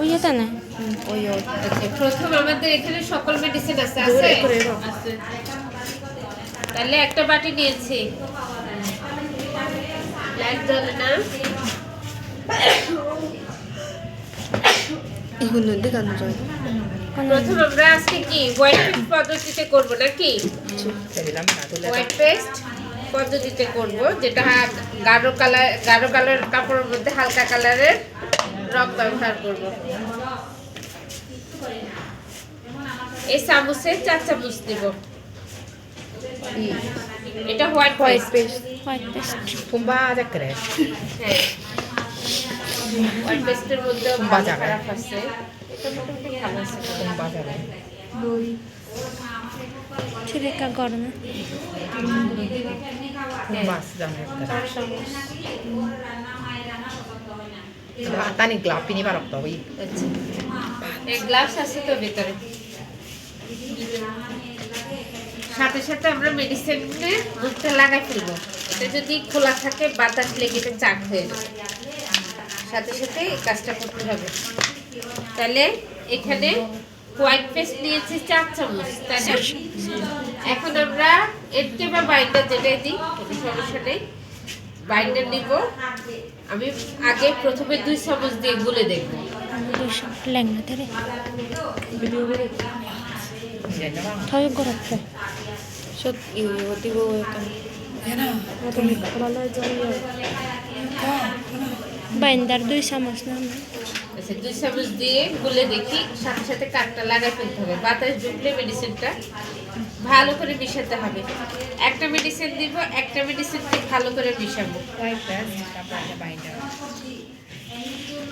ওই না। ওই প্রথম আমাদের এখানে সকল মেডিসিন আছে আছে? তাহলে একটা বাটি নিয়েছি। লাইট প্রথম আমরা আজকে কি হোয়াইট পেস্ট পদ্ধতিতে করব নাকি? হোয়াইট পেস্ট পদ্ধতিতে করব যেটা গাঢ় কালার গাঢ় কালার কাপড়ের মধ্যে হালকা কালারের ড্রপ ব্যবহার করব। এই চামচে চার চামচ দিব। এটা white white paste white paste কুম্বাদা ক্রেস হ্যাঁ। হোয়াইট পেস্টের মধ্যে বাজার খারাপ আছে। এটা মোটামুটি ভালো আছে। কুম্বাদা તાની ગ્લાવ પીની વાર આપતો હોય એક গ্লাস আছে তো ভিতরে সাথে সাথে আমরা মেডিসিন দুধটা লাগাই ফেলব এটা যদি খোলা থাকে বাতাস লেগে এটা চাক হয়ে যাবে সাথে সাথে এই কাজটা করতে হবে তাহলে এখানে হোয়াইট পেস্ট নিয়েছি চার চামচ তাই এখন আমরা এর বা বাইন্ডার যেটাই দিই কোনো সমস্যা নেই বাইন্ডার নিব আমি আগে প্রথমে দুই চামচ দিয়ে গুলে দেখব। দেখব। বাইন্দার দুই চামচ না আচ্ছা, দুই চামচ দিয়ে গুলে দেখি সাথে সাথে কাঠটা লাগাই ফেলতে হবে। বাতাস ঢুকলে মেডিসিনটা ভালো করে মিশাতে হবে। একটা মেডিসিন দিব একটা মেডিসিন দিয়ে ভালো করে মিশাবো।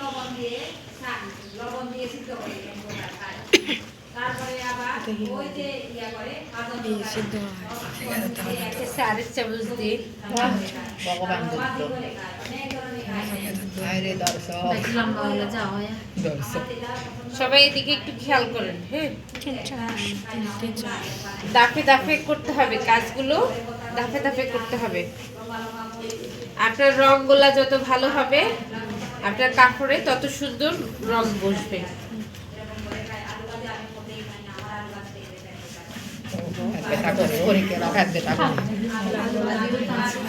লবণ দিয়ে হ্যাঁ, লবণ দিয়ে আচ্ছা, হ্যাঁ। আচ্ছা, আচ্ছা। সবাই এদিকে একটু খেয়াল করেন হ্যাঁ? দাফে দাফে করতে হবে কাজগুলো। দাফে দাফে করতে হবে। আপনার রঙগুলা যত ভালো হবে আপনার কাপড়ে তত সুন্দর রং বসবে। বেটা করে করে কে রাখাত বেটা করে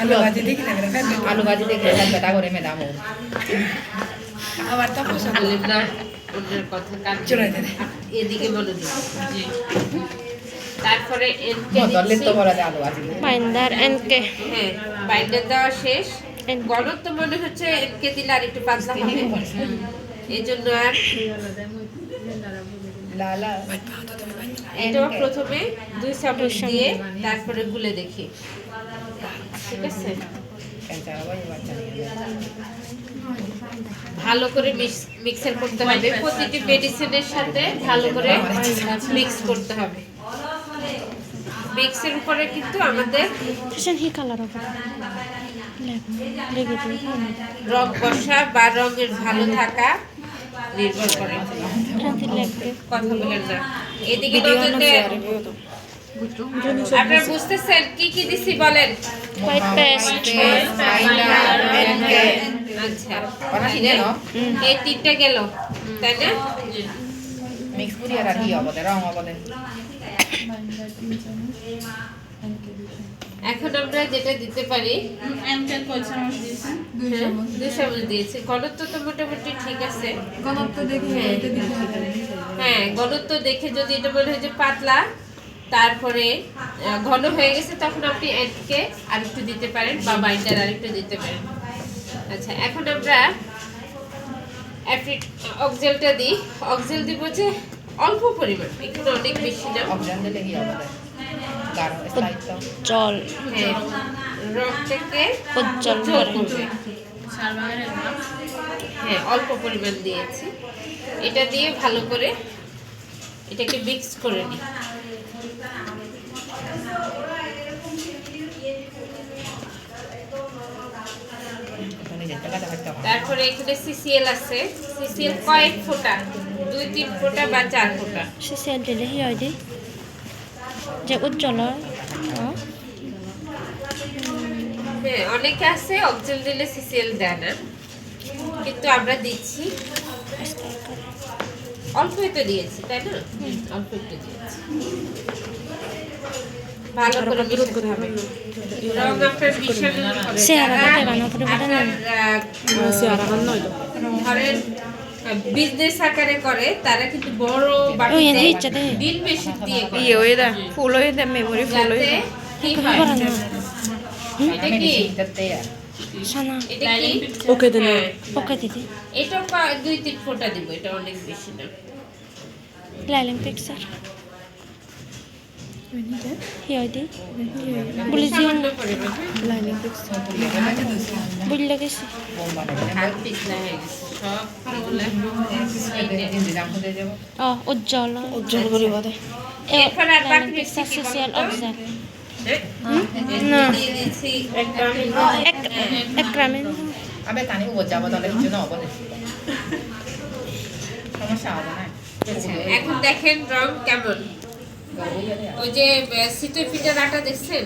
আলু ভাজি দেখি আলু ভাজি দেখে বেটা করে মেদাম আবার তো। এদিকে তারপরে তো বাইন্দার এনকে হ্যাঁ বাইন্ডার দেওয়া শেষ। এনকে ঘনত্ব মনে হচ্ছে এনকে দিলে আর একটু পাতলা হবে। এই জন্য আর লালা এটা প্রথমে দুই চামচ দিয়ে মানে তারপরে গুলে দেখি। ঠিক আছে। ভালো করে মিক্সার করতে হবে। প্রতিটি মেডিসিনের সাথে ভালো করে মিক্স করতে হবে। মিক্সের উপরে কিন্তু আমাদের রং বসা বা রঙের ভালো থাকা নির্ভর করে। কথা বলেন না। এদিকে নজরতে আপনারা বুঝতেছেন কি কি দিছি বলেন? হোয়াইট পেস্ট আচ্ছা। করা। এই তিনটা গেল। তাই না? মিক্স করিয়া রাখি হবে রং হবে এখন আমরা যেটা দিতে পারি দুই হ্যাঁ, চামচ দিয়েছি। তো মোটামুটি ঠিক আছে। ঘনত্ব দেখে হ্যাঁ। এটা দিতে হবে। হ্যাঁ ঘনত্ব দেখে যদি এটা মনে হয় যে পাতলা তারপরে ঘন হয়ে গেছে তখন আপনি এনকে আরেকটু দিতে পারেন বা বাইন্ডার আরেকটু দিতে পারেন। আচ্ছা এখন আমরা অক্সেলটা দিই। অক্সেল দিব যে অল্প পরিমাণ এখানে অনেক বেশি না। জল করবে। হ্যাঁ অল্প পরিমাণ দিয়েছি। এটা দিয়ে ভালো করে এটাকে মিক্স করে নিই। তারপরে এখানে সিসিএল আছে। সিসিএল কয়েক ফোঁটা দুই তিন ফোঁটা বা চার ফোঁটা। সেশন দিলে হয় যে উজ্জ্বল হয়। হ্যাঁ অনেকে আছে অক্সিজেন দিলে সিসিএল দেয় না। কিন্তু আমরা দিচ্ছি। অল্প একটু দিয়েছি তাই না? অল্প একটু দিয়েছি। ভালো করে মিশাতে হবে? রং আপনার ঘরের বিজনেস আকারে করে তারা কিন্তু বড় বাটিতে দিন বেশি দিয়ে করে। ইয়ে হয়ে দেয় ফুল হয়ে মেমোরি ফুল হয়ে দেয় কি হয়? এটা কি. শোনা এটা কি? ওকে দিন। হ্যাঁ, ওকে দিদি। এটা দুই তিন ফোঁটা দিব এটা অনেক বেশি না। বুঝলে গেছি ও উজ্জ্বল। উজ্জ্বল করে কি সোশ্যাল অবজার এখন দেখেন রং কেমন? ওই যে সিটে ফিটার আটা দেখছেন?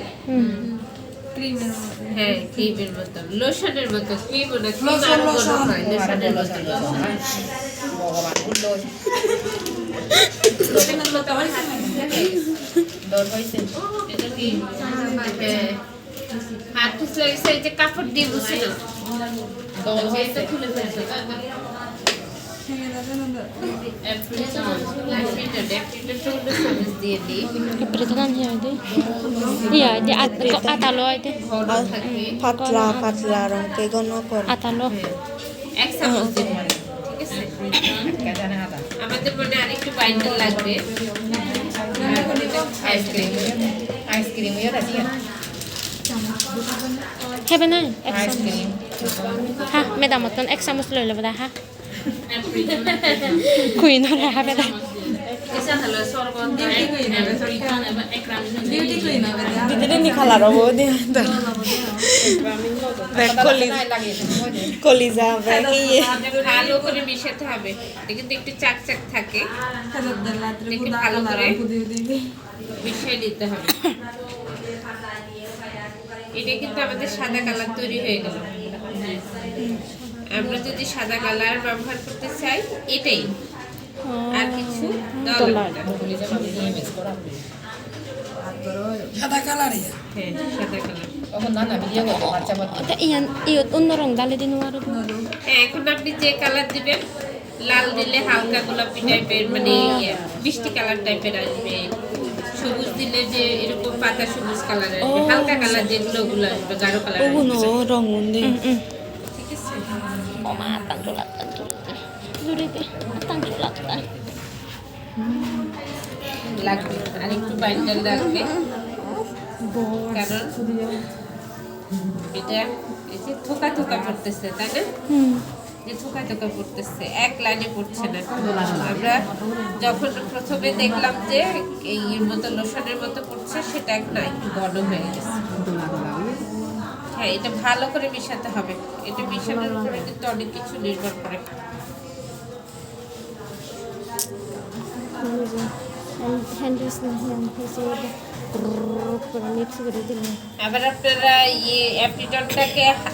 হ্যাঁ ক্রিমের মতো। লোশনের মতো। ক্রিম না ক্রিম আরও মনে হয় লোশনের মতো। হ্যাঁ। হাত কাপড় দিয়ে হয়েছে। খুলে ফেলছে Iya, di at ko atalo ay di. ঘন থাকে পাতলা পাতলা রং কে গণ কর Atalo. এক চামচ দিব ঠিক আছে কে জানে আদা আমাদের মনে আরেকটু বাইন্ডার লাগবে আইসক্রিম আইসক্রিম ইয়ে আছে Hebe na. Ek samus. Ice cream Ha, medamoton ek samus lolo bada ha. এটা হলো দিদি নি কলিজা ইয়ে মিশাতে হবে এটা কিন্তু একটু চাক চাক থাকে একটু ভালো করে মিশিয়ে নিতে হবে এটা কিন্তু আমাদের সাদা কালার তৈরি হয়ে গেল আমরা যদি সাদা কালার ব্যবহার করতে চাই এটাই। আর কিছু। হ্যাঁ সাদা কালার। waro. হ্যাঁ এখন আপনি যে কালার দিবেন লাল দিলে হালকা গোলাপি টাইপের মানে ইয়ে, মিষ্টি কালার টাইপের আসবে। সবুজ দিলে যে এরকম পাতা সবুজ কালার আসবে। হালকা কালার যেগুলো ওগুলো আসবে গাঢ় কালার রং Oma আর একটু কারণ এটা যে থোকা থোকা পড়তেছে তাই Hmm. থোকা থোকা পড়তেছে এক লাইনে পড়ছে না আমরা যখন প্রথমে দেখলাম যে এই মতো লোশনের মতো পড়ছে সেটা এক না একটু হয়ে গেছে হ্যাঁ এটা ভালো করে মিশাতে হবে। এটা মিশানোর উপরে কিন্তু অনেক কিছু নির্ভর করে। আবার আপনারা ইয়ে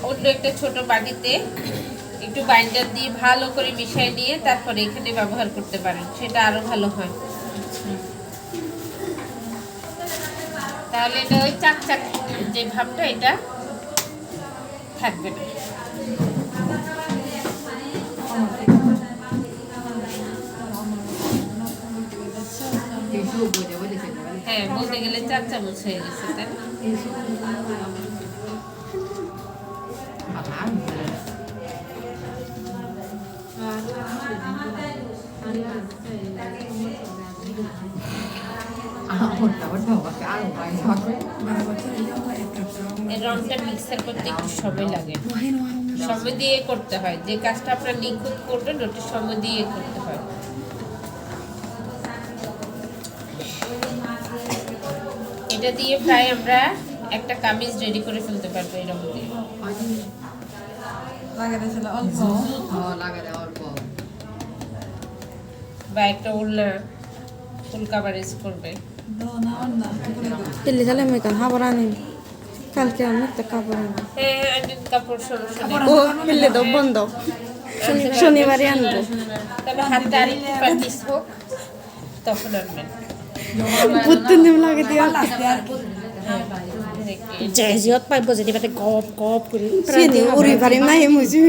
অন্য একটা ছোট বাটিতে একটু বাইন্ডার দিয়ে ভালো করে মিশিয়ে নিয়ে তারপরে এখানে ব্যবহার করতে পারেন। সেটা আরও ভালো হয়। তাহলে এটা ওই চাক চাক যে ভাবটা এটা থাকবে না হ্যাঁ বলতে গেলে চার চামচ হয়ে গেছে তাই না এই রংটা মিক্সার করতে একটু সময় লাগে। সময় দিয়ে করতে হয়। যে কাজটা আপনার নিখুঁত করবেন ওটা সময় দিয়ে করতে হয়। এটা দিয়ে প্রায় আমরা একটা কামিজ রেডি করে ফেলতে পারব এই রং দিয়ে। বা একটা ওড়না ফুল কাভারেজ করবে। কালকে আমি একটা কাপড় আনি আইনের কাপড় সমস্যা নেই ও পেলে দাও বন্ধ। শনিবারে আনব। তবে হাতে প্র্যাকটিস হোক তখন আনবেন। বুদ্ধি লাগে দিয়া পাইব যদি গপ গপ কৰি চিনি উৰি নাই মুজি।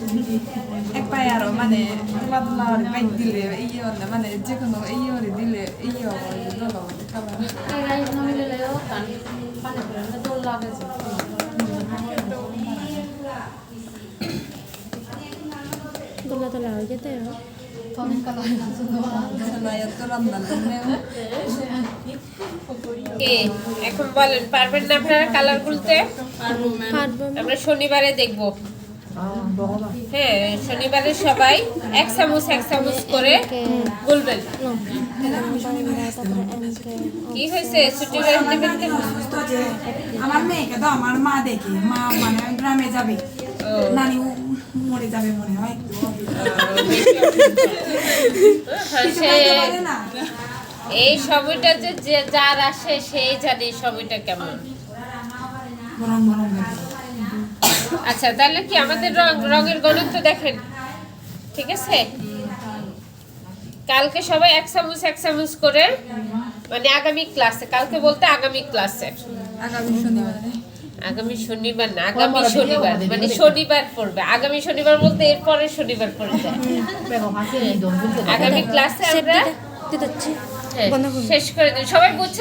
Bo. একপাই আৰু মানে তোলা তোলা কৰি বাইক দিলে এই হ'লে মানে এই কৰি দিলে এই হ'ব দল খাব দোলা দোলা হৈ যেতে আৰু তো রমজান কে এখন বলেন পারবেন না আপনারা কালার গুলতে আমরা শনিবারে দেখব। হ্যাঁ শনিবারে সবাই এক চামচ এক চামচ করে এমকে কি হয়েছে? ছুটি? আমার মেয়েকে তো আমার মা দেখে। মা মানে গ্রামে যাবে। নানি মরে যাবে মনে হয়। এই সময়টা যে যার আসে সেই জানে সময়টা কেমন। গরম গরম। আচ্ছা তাহলে কি আমাদের রং রঙের ঘনত্ব দেখেন। ঠিক আছে? কালকে সবাই এক চামচ এক চামচ করে মানে আগামী ক্লাসে কালকে বলতে আগামী ক্লাসে। আগামী শনিবারে। আগামী শনিবার না আগামী শনিবার মানে শনিবার পড়বে। আগামী শনিবার বলতে এরপরে শনিবার পড়বে। আগামী ক্লাসে আমরা দিতে হ্যাঁ, শেষ করে দিই। সবাই বুঝছে?